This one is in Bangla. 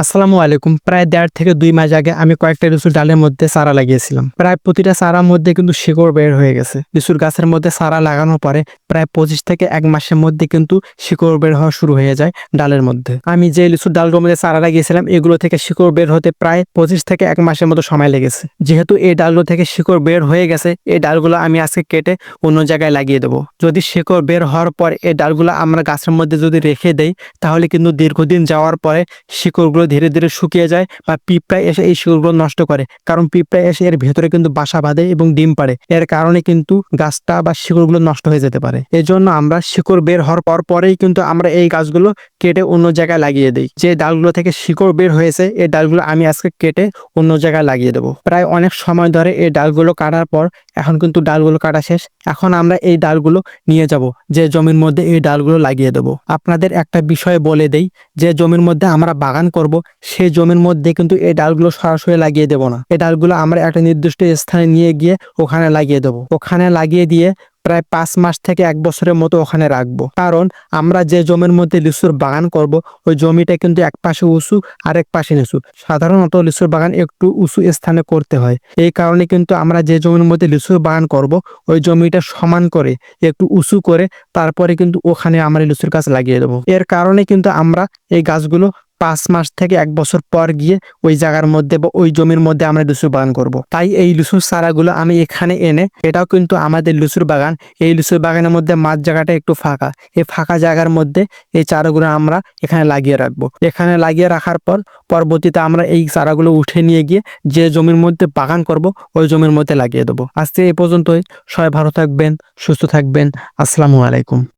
আসসালামু আলাইকুম। প্রায় দেড় থেকে দুই মাস আগে আমি কয়েকটা লিচুর ডালের মধ্যে চারা লাগিয়েছিলাম। প্রায় প্রতিটা চারার মধ্যে কিন্তু শিকড় বের হয়ে গেছে। লিচুর গাছের মধ্যে চারা লাগানোর পরে প্রায় পঁচিশ থেকে এক মাসের মধ্যে কিন্তু শিকড় বের হওয়া শুরু হয়ে যায় ডালের মধ্যে। আমি যে লিচুর ডালগুলোর মধ্যে চারা লাগিয়েছিলাম, এগুলো থেকে শিকড় বের হতে প্রায় পঁচিশ থেকে এক মাসের মতো সময় লেগেছে। যেহেতু এই ডালগুলো থেকে শিকড় বের হয়ে গেছে, এই ডালগুলো আমি আজকে কেটে অন্য জায়গায় লাগিয়ে দেবো। যদি শিকড় বের হওয়ার পর এই ডালগুলো আমরা গাছের মধ্যে যদি রেখে দেই, তাহলে কিন্তু দীর্ঘদিন যাওয়ার পরে শিকড়গুলো ধীরে ধীরে শুকিয়ে যায় বা পিঁপড়ায় এসে এই শিকড়গুলো নষ্ট করে। কারণ পিঁপড়ায় এসে এর ভেতরে কিন্তু বাসা বাঁধে এবং ডিম পারে এর কারণে কিন্তু গাছটা বা শিকড়গুলো নষ্ট হয়ে যেতে পারে। এই জন্য আমরা শিকড় বের হওয়ার পর, পরেই কিন্তু আমরা এই গাছগুলো কেটে অন্য জায়গায় লাগিয়ে দিই। যে ডালগুলো থেকে শিকড় বের হয়েছে, এই ডালগুলো আমি আজকে কেটে অন্য জায়গায় লাগিয়ে দেবো। প্রায় অনেক সময় ধরে এই ডালগুলো কাটার পর, এখন কিন্তু ডালগুলো কাটা শেষ। এখন আমরা এই ডালগুলো নিয়ে যাব, যে জমির মধ্যে এই ডালগুলো লাগিয়ে দেবো। আপনাদের একটা বিষয় বলে দেই, যে জমির মধ্যে আমরা বাগান করব সেই জমির মধ্যে কিন্তু এই ডালগুলো সরাসরি লাগিয়ে দেবো না। এই ডালগুলো আমরা একটা নির্দিষ্ট স্থানে নিয়ে গিয়ে ওখানে লাগিয়ে দেবো। ওখানে লাগিয়ে দিয়ে প্রায় পাঁচ মাস থেকে এক বছরের মতো ওখানে রাখব। কারণ আমরা যে জমির মধ্যে লিচুর বাগান করব, ওই জমিটা কিন্তু এক পাশে উঁচু আর এক পাশে নিচু। সাধারণত লিচুর বাগান একটু উঁচু স্থানে করতে হয়। এই কারণে কিন্তু আমরা যে জমির মধ্যে লিচুর বাগান করব, ওই জমিটা সমান করে, একটু উঁচু করে, তারপরে কিন্তু ওখানে আমরা লিচুর গাছ লাগিয়ে দেবো। এর কারণে কিন্তু আমরা এই গাছগুলো পাঁচ মাস থেকে এক বছর পর গিয়ে ওই জায়গার মধ্যে বা ওই জমির মধ্যে আমরা লিচু বাগান করব। তাই এই লিচুর চারাগুলো আমি এখানে এনে, এটাও কিন্তু আমাদের লিচুর বাগান। এই লিচুর বাগানের মধ্যে মাঝ জায়গাটা একটু ফাঁকা। এই ফাঁকা জায়গার মধ্যে এই চারাগুলো আমরা এখানে লাগিয়ে রাখব। এখানে লাগিয়ে রাখার পর পরবর্তীতে আমরা এই চারাগুলো উঠে নিয়ে গিয়ে যে জমির মধ্যে বাগান করব, ওই জমির মধ্যে লাগিয়ে দেবো। আজকে এই পর্যন্তই। সবাই ভালো থাকবেন, সুস্থ থাকবেন। আসসালামু আলাইকুম।